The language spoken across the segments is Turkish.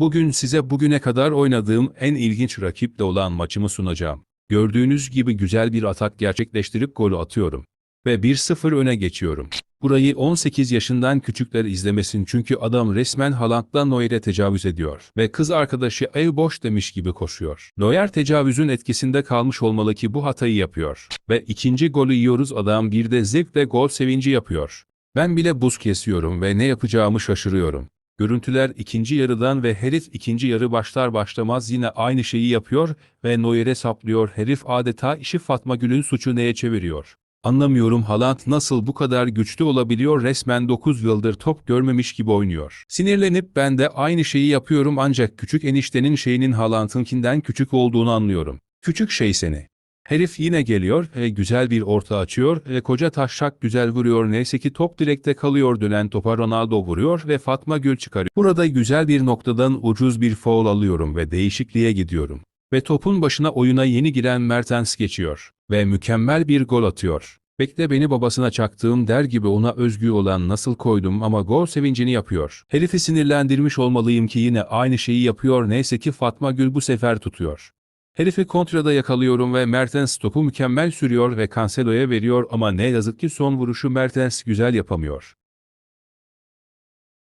Bugün size bugüne kadar oynadığım en ilginç rakiple olan maçımı sunacağım. Gördüğünüz gibi güzel bir atak gerçekleştirip golü atıyorum. Ve 1-0 öne geçiyorum. Burayı 18 yaşından küçükler izlemesin çünkü adam resmen Haaland'la Neuer'e tecavüz ediyor. Ve kız arkadaşı ev boş demiş gibi koşuyor. Neuer tecavüzün etkisinde kalmış olmalı ki bu hatayı yapıyor. Ve ikinci golü yiyoruz adam bir de zevkle gol sevinci yapıyor. Ben bile buz kesiyorum ve ne yapacağımı şaşırıyorum. Görüntüler ikinci yarıdan ve herif ikinci yarı başlar başlamaz yine aynı şeyi yapıyor ve Neuer'e saplıyor. Herif adeta işi Fatma Gül'ün suçu neye çeviriyor. Anlamıyorum Haaland nasıl bu kadar güçlü olabiliyor resmen 9 yıldır top görmemiş gibi oynuyor. Sinirlenip ben de aynı şeyi yapıyorum ancak küçük eniştenin şeyinin Haaland'ınkinden küçük olduğunu anlıyorum. Küçük şey seni. Herif yine geliyor ve güzel bir orta açıyor ve koca taşşak güzel vuruyor neyse ki top direkte kalıyor dönen topa Ronaldo vuruyor ve Fatma Gül çıkarıyor. Burada güzel bir noktadan ucuz bir foul alıyorum ve değişikliğe gidiyorum. Ve topun başına oyuna yeni giren Mertens geçiyor ve mükemmel bir gol atıyor. Bekle beni babasına çaktığım der gibi ona özgü olan nasıl koydum ama gol sevincini yapıyor. Herifi sinirlendirmiş olmalıyım ki yine aynı şeyi yapıyor neyse ki Fatma Gül bu sefer tutuyor. Herifi kontrada yakalıyorum ve Mertens topu mükemmel sürüyor ve Cancelo'ya veriyor ama ne yazık ki son vuruşu Mertens güzel yapamıyor.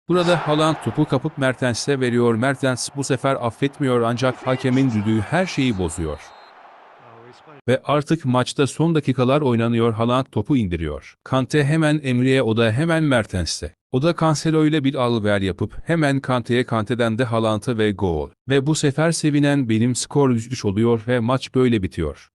Burada Haaland topu kapıp Mertens'e veriyor. Mertens bu sefer affetmiyor ancak hakemin düdüğü her şeyi bozuyor. Ve artık maçta son dakikalar oynanıyor Haaland topu indiriyor. Kante hemen Emre'ye o da hemen Mertens'e. O da Cancelo ile bir al-ver yapıp hemen Kante'ye Kante'den de Haaland'a ve gol. Ve bu sefer sevinen benim skor 3 oluyor ve maç böyle bitiyor.